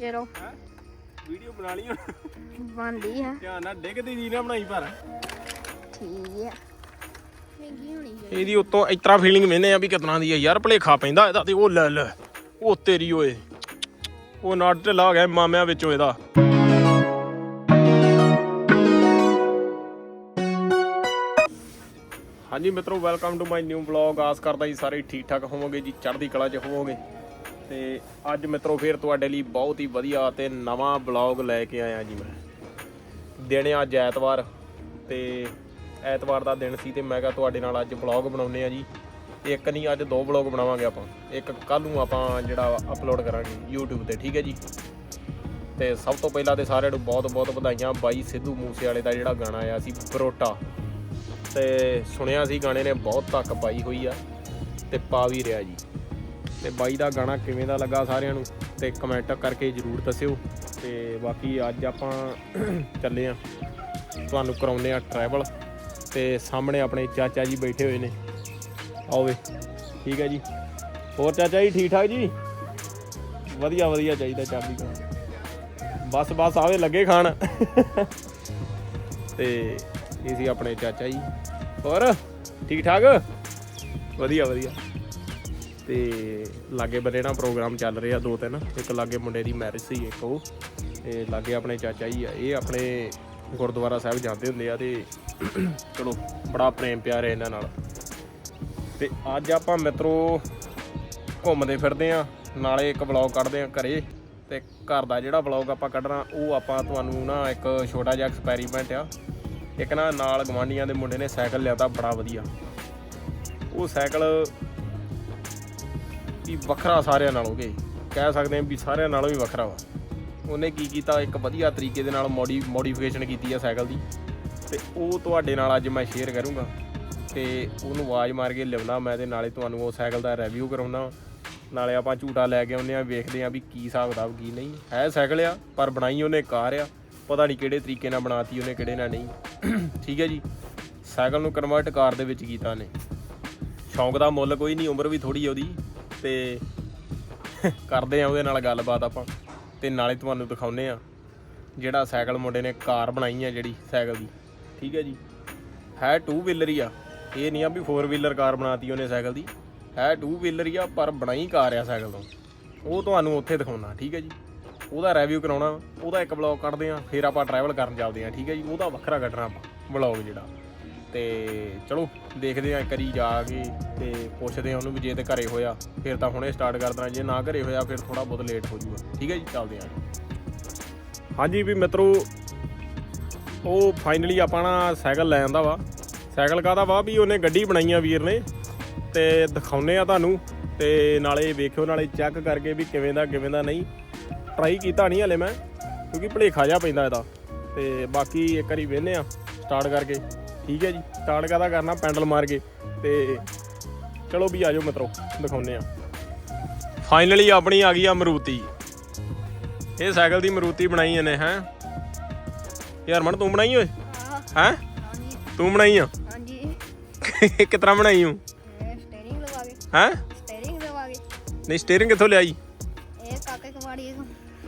ਚਲੋ ਵੀਡੀਓ ਬਣਾ ਲਈ ਹੁਣ। ਬਣਦੀ ਆ ਧਿਆਨ ਨਾਲ ਡਿੱਗਦੀ ਜੀ ਨਾ ਬਣਾਈ ਪਰ। ਠੀਕ ਆ ਮਹਿੰਗੀ ਹੋਣੀ ਚਾਹੀਦੀ। ਇਹਦੀ ਉਤੋਂ ਇਤਰਾ ਫੀਲਿੰਗ ਮੈਨੇ ਆ ਵੀ ਕਿਤਨਾ ਦੀ ਆ। ਯਾਰ ਭਲੇਖਾ ਪੈਂਦਾ ਇਹਦਾ ਤੇ ਉਹ ਲੈ ਲੈ। ਉਹ ਤੇਰੀ ਓਏ। ਉਹ ਨਟ ਢਿੱਲਾ ਹੋ ਗਿਆ ਮਾਮਿਆਂ ਵਿੱਚੋਂ ਇਹਦਾ। ਹਾਂਜੀ ਮਿੱਤਰੋ welcome to my new vlog ਆਸ ਕਰਦਾ ਜੀ ਸਾਰੇ ਠੀਕ ਠਾਕ ਹੋਵੋਗੇ ਜੀ ਚੜ੍ਹਦੀ ਕਲਾ 'ਚ ਹੋਵੋਗੇ। ਤੇ ਅੱਜ ਮਿੱਤਰੋ ਫੇਰ ਤੁਹਾਡੇ ਲਈ ਬਹੁਤ ਹੀ ਵਧੀਆ ਤੇ ਨਵਾਂ ਵਲੌਗ ਲੈ ਕੇ ਆਇਆ ਜੀ ਮੈਂ। ਦਿਨ ਅੱਜ ਐਤਵਾਰ ਤੇ ਐਤਵਾਰ ਦਾ ਦਿਨ ਸੀ ਤੇ ਮੈਂ ਕਿਹਾ ਤੁਹਾਡੇ ਨਾਲ ਅੱਜ ਵਲੌਗ ਬਣਾਉਨੇ ਆ ਜੀ। ਇੱਕ ਨਹੀਂ, ਅੱਜ ਦੋ ਵਲੌਗ ਬਣਾਵਾਂਗੇ ਆਪਾਂ। ਇੱਕ ਕੱਲ ਨੂੰ ਆਪਾਂ ਜਿਹੜਾ ਅਪਲੋਡ ਕਰਾਂਗੇ YouTube ਤੇ, ਠੀਕ ਹੈ ਜੀ? ਤੇ ਸਭ ਤੋਂ ਪਹਿਲਾਂ ਤੇ ਸਾਰਿਆਂ ਨੂੰ ਬਹੁਤ ਬਹੁਤ ਵਧਾਈਆਂ। ਬਾਈ ਸਿੱਧੂ ਮੂਸੇ ਵਾਲੇ ਦਾ ਜਿਹੜਾ ਗਾਣਾ ਆਇਆ ਸੀ ਬਰੋਟਾ ਤੇ ਸੁਣਿਆ ਸੀ, ਗਾਣੇ ਨੇ ਬਹੁਤ ਧੱਕ ਪਾਈ ਹੋਈ ਆ ਤੇ ਪਾ ਵੀ ਰਿਹਾ ਜੀ। ਤੇ ਬਾਈ ਦਾ ਗਾਣਾ ਕਿਵੇਂ ਦਾ ਲੱਗਾ ਸਾਰਿਆਂ ਨੂੰ ਤੇ ਕਮੈਂਟ ਕਰਕੇ ਜਰੂਰ ਦੱਸਿਓ। ਤੇ ਬਾਕੀ ਅੱਜ ਆਪਾਂ ਚੱਲੇ ਆ। ਤੁਹਾਨੂੰ ਕਰਾਉਂਦੇ ਆ ਟਰੈਵਲ ਤੇ ਸਾਹਮਣੇ ਆਪਣੇ ਚਾਚਾ ਜੀ ਬੈਠੇ ਹੋਏ ਨੇ। ਆਓਵੇ ਠੀਕ ਹੈ ਜੀ। ਹੋਰ ਚਾਚਾ ਜੀ, ਠੀਕ ਠਾਕ ਜੀ? ਵਧੀਆ ਵਧੀਆ ਚਾਹੀਦਾ ਚਾਬੀ ਕਾ ਬਸ ਬਸ ਆਵੇ, ਲੱਗੇ ਖਾਣ। ਤੇ ਇਹ ਸੀ ਆਪਣੇ ਚਾਚਾ ਜੀ। ਹੋਰ, ਠੀਕ ਠਾਕ? ਵਧੀਆ ਵਧੀਆ। ਤੇ ਲਾਗੇ ਬੰਦੇ ਨਾਲ ਪ੍ਰੋਗਰਾਮ ਚੱਲ ਰਿਹਾ ਦੋ ਤਿੰਨ। ਇੱਕ ਲਾਗੇ ਮੁੰਡੇ ਦੀ ਮੈਰਿਜ ਸੀ, ਇੱਕ ਉਹ। ਤੇ ਲਾਗੇ ਆਪਣੇ ਚਾਚਾ ਜੀ ਆ, ਇਹ ਆਪਣੇ ਗੁਰਦੁਆਰਾ ਸਾਹਿਬ ਜਾਂਦੇ ਹੁੰਦੇ ਆ ਤੇ ਚਲੋ, ਬੜਾ ਪ੍ਰੇਮ ਪਿਆਰ ਹੈ ਇਹਨਾਂ ਨਾਲ। ਤੇ ਅੱਜ ਆਪਾਂ ਮਿੱਤਰੋ ਘੁੰਮਦੇ ਫਿਰਦੇ ਆ, ਨਾਲੇ ਇੱਕ ਵਲੌਗ ਕੱਢਦੇ ਆ ਘਰੇ। ਤੇ ਘਰ ਦਾ ਜਿਹੜਾ ਵਲੌਗ ਆਪਾਂ ਕੱਢਣਾ, ਉਹ ਆਪਾਂ ਤੁਹਾਨੂੰ ਨਾ ਇੱਕ ਛੋਟਾ ਜਿਹਾ ਐਕਸਪੈਰੀਮੈਂਟ ਆ। ਇੱਕ ਨਾ ਨਾਲ ਗਵਾਂਡੀਆਂ ਦੇ ਮੁੰਡੇ ਨੇ ਸਾਈਕਲ ਲਿਆਤਾ ਬੜਾ ਵਧੀਆ। ਉਹ ਸਾਈਕਲ ਵੀ ਵੱਖਰਾ ਸਾਰਿਆਂ ਨਾਲੋਂ ਕੇ ਕਹਿ ਸਕਦੇ ਹਾਂ ਵੀ ਸਾਰਿਆਂ ਨਾਲੋਂ ਵੀ ਵੱਖਰਾ ਵਾ। ਉਹਨੇ ਕੀ ਕੀਤਾ, ਇੱਕ ਵਧੀਆ ਤਰੀਕੇ ਦੇ ਨਾਲ ਮੋਡੀ ਮੋਡੀਫਿਕੇਸ਼ਨ ਕੀਤੀ ਆ ਸਾਈਕਲ ਦੀ। ਤੇ ਉਹ ਤੁਹਾਡੇ ਨਾਲ ਅੱਜ ਮੈਂ ਸ਼ੇਅਰ ਕਰੂੰਗਾ ਤੇ ਉਹਨੂੰ ਆਵਾਜ਼ ਮਾਰ ਕੇ ਲਿਆਉਣਾ ਮੈਂ ਤੇ ਨਾਲੇ ਤੁਹਾਨੂੰ ਉਹ ਸਾਈਕਲ ਦਾ ਰਿਵਿਊ ਕਰਾਉਣਾ। ਨਾਲੇ ਆਪਾਂ ਝੂਟਾ ਲੈ ਕੇ ਆਉਂਦੇ ਆ ਵੇਖਦੇ ਆ ਵੀ ਕੀ ਹਿਸਾਬ ਕਿਤਾਬ ਕੀ ਨਹੀਂ। ਹੈ ਸਾਈਕਲ ਆ, ਪਰ ਬਣਾਈ ਉਹਨੇ ਕਾਰ ਆ। ਪਤਾ ਨਹੀਂ ਕਿਹੜੇ ਤਰੀਕੇ ਨਾਲ ਬਣਾਤੀ ਉਹਨੇ, ਕਿਹੜੇ ਨਾਲ ਨਹੀਂ। ਠੀਕ ਹੈ ਜੀ। ਸਾਈਕਲ ਨੂੰ ਕਨਵਰਟ ਕਾਰ ਦੇ ਵਿੱਚ ਕੀਤਾ ਨੇ ਸ਼ੌਂਕ ਦਾ ਮੁੱਲ ਕੋਈ ਨਹੀਂ, ਉਮਰ ਵੀ ਥੋੜੀ ਉਹਦੀ। ਤੇ ਕਰਦੇ ਆ ਉਹਦੇ ਨਾਲ ਗੱਲਬਾਤ ਆਪਾਂ। ਤੇ ਨਾਲੇ ਤੁਹਾਨੂੰ ਦਿਖਾਉਨੇ ਆ ਜਿਹੜਾ ਸਾਈਕਲ ਮੁੰਡੇ ਨੇ ਕਾਰ ਬਣਾਈ ਆ ਜਿਹੜੀ ਸਾਈਕਲ ਦੀ। ਠੀਕ ਹੈ ਜੀ? ਹੈ 2 ਵੀਲਰ ਹੀ ਆ। ਇਹ ਨਹੀਂ ਆ ਵੀ 4 ਵੀਲਰ ਕਾਰ ਬਣਾਤੀ ਉਹਨੇ ਸਾਈਕਲ ਦੀ। ਹੈ 2 ਵੀਲਰ ਹੀ ਆ, ਪਰ ਬਣਾਈ ਕਾਰ ਆ ਸਾਈਕਲ ਤੋਂ। ਉਹ ਤੁਹਾਨੂੰ ਉੱਥੇ ਦਿਖਾਉਣਾ, ਠੀਕ ਹੈ ਜੀ? ਉਹਦਾ ਰਿਵਿਊ ਕਰਾਉਣਾ, ਉਹਦਾ ਇੱਕ ਵਲੌਗ ਕੱਢਦੇ ਆ, ਫਿਰ ਆਪਾਂ ਟਰੈਵਲ ਕਰਨ ਚੱਲਦੇ ਆ, ਠੀਕ ਹੈ ਜੀ? ਉਹਦਾ ਵੱਖਰਾ ਕੱਢਣਾ ਆਪਾਂ ਵਲੌਗ ਜਿਹੜਾ। ਤੇ ਚਲੋ ਦੇਖਦੇ ਆ ਇੱਕ ਵਾਰੀ ਜਾ ਕੇ ਤੇ ਪੁੱਛਦੇ ਆ ਉਹਨੂੰ ਵੀ ਜੇ ਤੇ ਘਰੇ ਹੋਇਆ, ਫਿਰ ਤਾਂ ਹੁਣੇ ਸਟਾਰਟ ਕਰ ਦੇਣਾ, ਜੇ ਨਾ ਘਰੇ ਹੋਇਆ ਫਿਰ ਥੋੜਾ ਬਹੁਤ ਲੇਟ ਹੋ ਜਾਊਗਾ। ਠੀਕ ਹੈ ਜੀ, ਚੱਲਦੇ ਆ ਹਾਂਜੀ ਵੀ ਮਿੱਤਰੋ, ਉਹ ਫਾਈਨਲੀ ਆਪਾਂ ਨਾ ਸਾਈਕਲ ਲੈ ਆਂਦਾ ਵਾ। ਸਾਈਕਲ ਕਾਹਦਾ ਵਾ? ਵੀ ਉਹਨੇ ਗੱਡੀ ਬਣਾਈ ਆ ਵੀਰ ਨੇ, ਤੇ ਦਿਖਾਉਨੇ ਆ ਤੁਹਾਨੂੰ, ਤੇ ਨਾਲੇ ਵੇਖਿਓ, ਨਾਲੇ ਚੈੱਕ ਕਰਕੇ ਵੀ ਕਿਵੇਂ ਦਾ ਕਿਵੇਂ ਦਾ ਨਹੀਂ। ਟਰਾਈ ਕੀਤਾ ਨਹੀਂ ਹਲੇ ਮੈਂ, ਕਿਉਂਕਿ ਭਲੇਖਾ ਜਾ ਪੈਂਦਾ ਇਹਦਾ। ਤੇ ਬਾਕੀ ਇੱਕ ਵਾਰੀ ਵੇਖਨੇ ਆ ਸਟਾਰਟ ਕਰਕੇ। ਠੀਕ ਹੈ ਜੀ ਸਟਾਰਟ ਕਾਹਦਾ ਕਰਨਾ ਪੈਂਡਲ ਮਾਰ ਕੇ ਤੇ ਚਲੋ ਵੀ ਆਜੋ ਮਿੱਤਰੋ ਦਿਖਾਉਨੇ ਆ ਫਾਈਨਲੀ ਆਪਣੀ ਆ ਗਈ ਆ ਮਰੂਤੀ। ਇਹ ਸਾਈਕਲ ਦੀ ਮਰੂਤੀ ਬਣਾਈ ਇਹਨੇ ਹੈ? ਯਾਰ ਮਨ ਤੂੰ ਬਣਾਈ ਓਏ? ਹੈ। ਤੂੰ ਬਣਾਈ ਆ? ਹਾਂਜੀ। ਕਿਤਰਾ ਬਣਾਈ ਹੂੰ? ਸਟੀਅਰਿੰਗ ਕੇ। ਹੈ? ਸਟੀਅਰਿੰਗ ਲਵਾ ਕੇ। ਨਹੀਂ ਸਟੀਅਰਿੰਗ ਕਿੱਥੋਂ ਲਿਆਈ? ਇਹ ਕਾਕੇ ਕਵਾੜੀ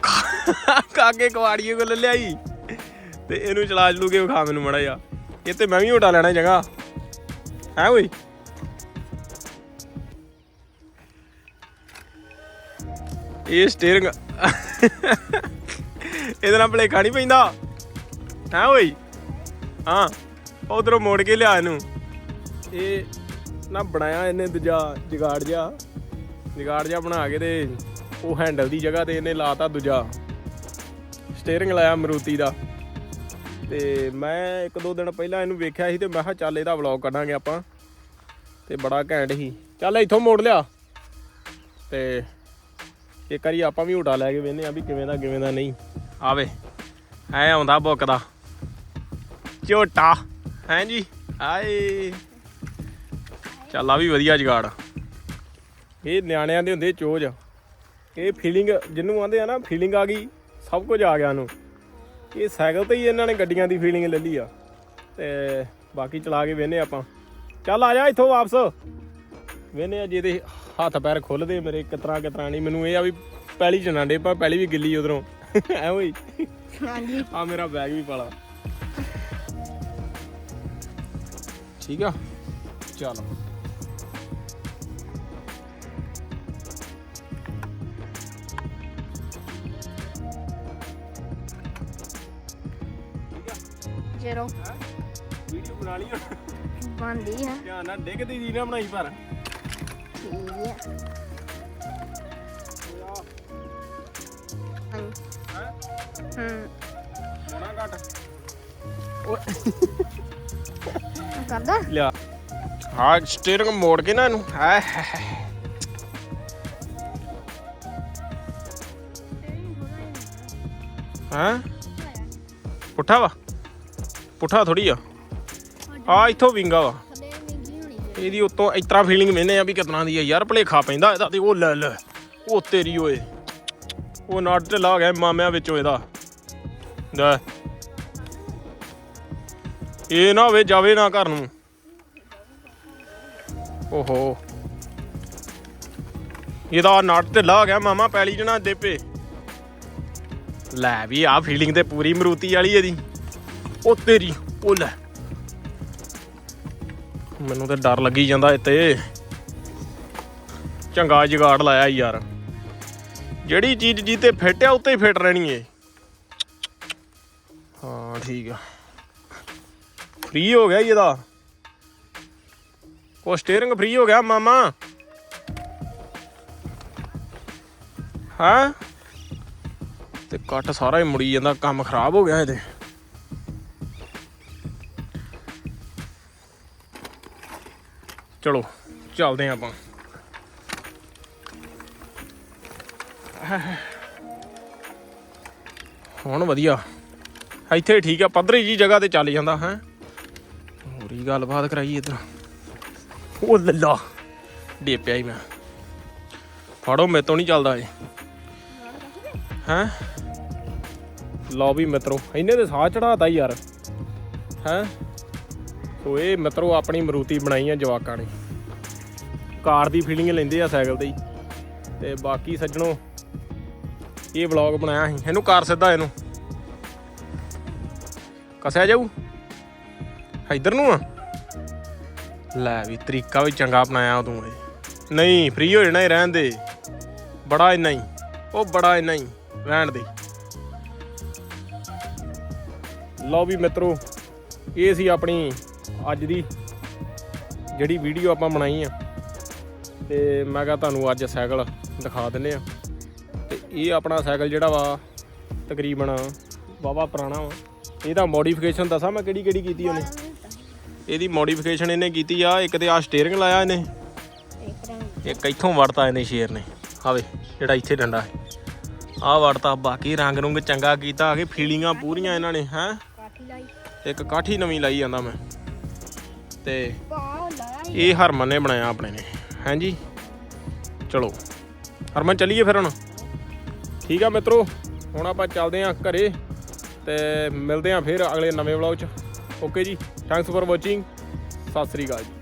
ਕਾਕੇ ਕਵਾੜੀਏ ਕੋਲ ਲਿਆਈ। ਤੇ ਇਹਨੂੰ ਚਲਾ ਚਲੂ ਕੇ ਵਿਖਾ ਮੈਨੂੰ ਮੜਾ ਜਾ ਇਹ ਤੇ ਮੈਂ ਵੀ ਉਡਾ ਲੈਣਾ ਜਗਾ ਹੈ ਓਏ? ਇਹ ਸਟੀਅਰਿੰਗ ਇਹਦੇ ਨਾਲ ਭਲੇਖਾ ਨਹੀਂ ਪੈਂਦਾ। ਹੈ ਓਏ? ਹਾਂ, ਉਧਰੋਂ ਮੋੜ ਕੇ ਲਿਆ ਇਹਨੂੰ। ਇਹ ਨਾ ਬਣਾਇਆ ਇਹਨੇ ਦੂਜਾ ਜਗਾੜ ਜਿਹਾ। ਜਗਾੜ ਜਿਹਾ ਬਣਾ ਕੇ ਤੇ ਉਹ ਹੈਂਡਲ ਦੀ ਜਗ੍ਹਾ ਤੇ ਇਹਨੇ ਲਾਤਾ ਦੂਜਾ। ਸਟੀਅਰਿੰਗ ਲਾਇਆ ਮਰੂਤੀ ਦਾ। ਤੇ ਮੈਂ ਇੱਕ ਦੋ ਦਿਨ ਪਹਿਲਾਂ ਇਹਨੂੰ ਵੇਖਿਆ ਸੀ ਤੇ ਮੈਂ ਕਿਹਾ ਚੱਲ ਇਹਦਾ ਵਲੌਗ ਕੱਢਾਂਗੇ ਆਪਾਂ। ਤੇ ਬੜਾ ਘੈਂਟ ਸੀ। ਚੱਲ ਇੱਥੋਂ ਮੋੜ ਲਿਆ। ਤੇ ਇੱਕ ਵਾਰੀ ਆਪਾਂ ਵੀ ਝੂਟਾ ਲੈ ਕੇ ਵੇਨੇ ਆ ਵੀ ਕਿਵੇਂ ਦਾ ਕਿਵੇਂ ਦਾ ਨਹੀਂ। ਆਵੇ, ਐ ਆਉਂਦਾ ਬੁੱਕ ਦਾ। ਝੋਟਾ। ਹੈਂ ਜੀ? ਆਏ। ਚੱਲ ਆ ਵੀ ਵਧੀਆ ਜਗਾੜ। ਇਹ ਨਿਆਣਿਆਂ ਦੇ ਹੁੰਦੇ ਚੋਜ। ਇਹ ਫੀਲਿੰਗ ਜਿਹਨੂੰ ਆਂਦੇ ਆ ਨਾ ਫੀਲਿੰਗ ਆ ਗਈ। ਸਭ ਕੁਝ ਆ ਗਿਆ ਉਹਨੂੰ। ਇਹ ਸਾਈਕਲ ਤੇ ਹੀ ਇਹਨਾਂ ਨੇ ਗੱਡੀਆਂ ਦੀ ਫੀਲਿੰਗ ਲੈ ਲਈ ਆ। ਤੇ ਬਾਕੀ ਚਲਾ ਕੇ ਵੇਨੇ ਆਪਾਂ। ਚੱਲ ਆ ਜਾ ਇੱਥੋਂ ਵਾਪਸ। ਵੇਨੇ ਆ ਜਿਹਦੇ ਹੱਥ ਪੈਰ ਖੁੱਲਦੇ ਮੇਰੇ ਕਿਤਰਾ ਕਿਤਰਾ ਨਹੀਂ। ਮੈਨੂੰ ਇਹ ਆ ਵੀ ਪਹਿਲੀ ਚ ਨਾ ਡੇਪਾ ਪਹਿਲੀ ਵੀ ਗਿੱਲੀ ਉਧਰੋਂ। ਐ ਓਏ ਹਾਂਜੀ। ਆ ਮੇਰਾ ਬੈਗ ਵੀ ਪਾਲਾ। ਠੀਕ ਆ? ਚਲ। ਚਲੋ ਵੀਡੀਓ ਬਣਾ ਲਈ ਬੰਦੀ ਹੈ ਧਿਆਨ ਨਾਲ ਡਿੱਗਦੀ ਦੀ ਨਾ ਬਣਾਈ ਪਰ। ਠੀਕ ਹੈ ਹਾਂਜੀ। ਹੈ? ਹੂੰ। ਹੋਣਾ ਘਟ। ਕਰਦਾ? ਲਿਆ। ਹਾਂ ਸਟੀਅਰਿੰਗ ਮੋੜ ਕੇ ਨਾ ਇਹਨੂੰ। ਹਾਏ ਹਾਂ? ਪੁੱਠਾ ਵਾ? ਪੁੱਠਾ ਥੋੜੀ ਆ। ਆ ਇੱਥੋਂ ਵਿੰਗਾ ਵਾ। ਇਹਦੀ ਉਤੋਂ ਇਤਰਾ ਫੀਲਿੰਗ ਮੈਨੇ ਆ ਵੀ ਕਿਤਨਾ ਦੀ ਆ ਯਾਰ, ਭਲੇਖਾ ਪੈਂਦਾ ਇਹਦਾ ਤੇ ਉਹ ਲੈ ਲੈ, ਉਹ ਤੇਰੀ ਓਏ। ਉਹ ਨਟ ਢਿੱਲਾ ਲਾ ਗਿਆ ਮਾਮਿਆਂ ਵਿੱਚੋਂ ਇਹਦਾ। ਲੈ। ਇਹ ਨਾ ਹੋਵੇ, ਜਾਵੇ ਨਾ ਘਰ ਨੂੰ। ਓਹੋ। ਇਹਦਾ ਨਟ ਢਿੱਲਾ ਲਾ ਗਿਆ ਮਾਮਾ, ਪੈਲੀ ਜਣਾ ਦੇਪੇ ਲੈ ਵੀ ਆ ਫੀਲਿੰਗ ਤੇ ਪੂਰੀ ਮਰੂਤੀ ਵਾਲੀ ਇਹਦੀ। ਉਹ ਤੇਰੀ, ਉਹ ਲੈ। ਮੈਨੂੰ ਤੇ ਡਰ ਲੱਗੀ ਜਾਂਦਾ ਇੱਥੇ। ਚੰਗਾ ਜਗਾੜ ਲਾਇਆ ਯਾਰ। ਜਿਹੜੀ ਚੀਜ਼ ਜੀ ਤੇ ਫਿੱਟ ਆ, ਉੱਤੇ ਹੀ ਫਿੱਟ ਰਹਿਣੀ ਏ। ਹਾਂ, ਠੀਕ ਆ। ਫ੍ਰੀ ਹੋ ਗਿਆ ਜੀ ਇਹਦਾ। ਉਹ ਸਟੀਅਰਿੰਗ ਫ੍ਰੀ ਹੋ ਗਿਆ, ਮਾਮਾ? ਹਾਂ? ਤੇ ਕੱਟ ਸਾਰਾ ਹੀ ਮੁੜੀ ਜਾਂਦਾ, ਕੰਮ ਖਰਾਬ ਹੋ ਗਿਆ ਇਹਦੇ। ਚਲੋ, ਚੱਲਦੇ ਹਾਂ ਆਪਾਂ। ਹੁਣ ਵਧੀਆ। ਇੱਥੇ ਠੀਕ ਆ, ਪੱਧਰੀ ਜੀ ਜਗ੍ਹਾ ਤੇ ਚੱਲ ਜਾਂਦਾ, ਹੈ। ਹੋਰੀ ਗੱਲਬਾਤ ਕਰਾਈ ਇਧਰ। ਉਹ ਲੱਲਾ, ਡੇਪਿਆ ਹੀ ਮੈਂ। ਫੜੋ, ਮੇਰੇ ਤੋਂ ਨਹੀਂ ਚੱਲਦਾ ਏ ਹੈ? ਲਓ ਵੀ ਮਿੱਤਰੋ ਇਹਨੇ ਤੇ ਸਾਹ ਚੜਾਤਾ ਯਾਰ। ਹੈ? ਸੋ ਇਹ ਮਿੱਤਰੋ ਆਪਣੀ ਮਰੂਤੀ ਬਣਾਈ ਆ ਜਵਾਕਾਂ ਨੇ। ਕਾਰ ਦੀ ਫੀਲਿੰਗ ਲੈਂਦੇ ਆ ਸਾਈਕਲ ਤੇ ਹੀ। ਤੇ ਬਾਕੀ ਸੱਜਣੋ, ਇਹ ਵਲੌਗ ਬਣਾਇਆ ਸੀ। ਇਹਨੂੰ ਕਾਰ ਸਿੱਧਾ ਇਹਨੂੰ। ਕਸਿਆ ਜਾਊ? ਇੱਧਰ ਨੂੰ ਆ? ਲੈ ਵੀ, ਤਰੀਕਾ ਵੀ ਚੰਗਾ ਅਪਣਾਇਆ ਤੂੰ ਇਹ। ਨਹੀਂ ਫ੍ਰੀ ਹੋ ਜਾਣਾ ਹੀ ਰਹਿਣ ਦੇ। ਬੜਾ ਇੰਨਾ ਹੀ। ਉਹ ਬੜਾ ਇੰਨਾ ਹੀ, ਰਹਿਣ ਦੇ। ਲਓ ਵੀ ਮਿੱਤਰੋ, ਇਹ ਸੀ ਆਪਣੀ ਅੱਜ ਦੀ ਜਿਹੜੀ ਵੀਡੀਓ ਆਪਾਂ ਬਣਾਈ ਆ ਤੇ ਮੈਂ ਕਿਹਾ ਤੁਹਾਨੂੰ ਅੱਜ ਸਾਈਕਲ ਦਿਖਾ ਦਿੰਨੇ ਆ। ਤੇ ਇਹ ਆਪਣਾ ਸਾਈਕਲ ਜਿਹੜਾ ਵਾ ਤਕਰੀਬਨ ਵਾਵਾ ਪੁਰਾਣਾ ਵਾ। ਇਹਦਾ ਮੋਡੀਫਿਕੇਸ਼ਨ ਦੱਸਾਂ ਮੈਂ ਕਿਹੜੀ ਕਿਹੜੀ ਕੀਤੀ ਉਹਨੇ। ਇਹਦੀ ਮੋਡੀਫਿਕੇਸ਼ਨ ਇਹਨੇ ਕੀਤੀ ਆ ਇੱਕ ਤੇ ਆ ਸਟੀਅਰਿੰਗ ਲਾਇਆ ਇਹਨੇ। ਇੱਕ ਇੱਥੋਂ ਵੜਤਾ ਇਹਨੇ ਸ਼ੇਰ ਨੇ। ਆਵੇ ਜਿਹੜਾ ਇੱਥੇ ਡੰਡਾ ਹੈ। ਆਹ ਵੜਤਾ ਬਾਕੀ ਰੰਗ ਰੁੰਗ ਚੰਗਾ ਕੀਤਾ ਆ ਕੇ ਫੀਲਿੰਗਾਂ ਪੂਰੀਆਂ ਇਹਨਾਂ ਨੇ ਹੈ? ਕਾਠੀ ਲਾਈ। ਇੱਕ ਕਾਠੀ ਨਵੀਂ ਲਾਈ ਜਾਂਦਾ ਮੈਂ। ਤੇ। ਇਹ ਹਰਮਨ ਨੇ ਬਣਾਇਆ ਆਪਣੇ ਨੇ। ਹਾਂਜੀ ਚਲੋ। ਹਰਮਨ ਚੱਲੀਏ ਫਿਰ ਹੁਣ। ਠੀਕ ਆ ਮਿੱਤਰੋ ਹੁਣ ਆਪਾਂ ਚੱਲਦੇ ਆਂ ਘਰੇ ਤੇ ਮਿਲਦੇ ਆਂ ਫਿਰ ਅਗਲੇ ਨਵੇਂ ਵਲੌਗ 'ਚ। ਓਕੇ ਜੀ? Thanks for watching Sat Sri ਅਕਾਲ ਜੀ।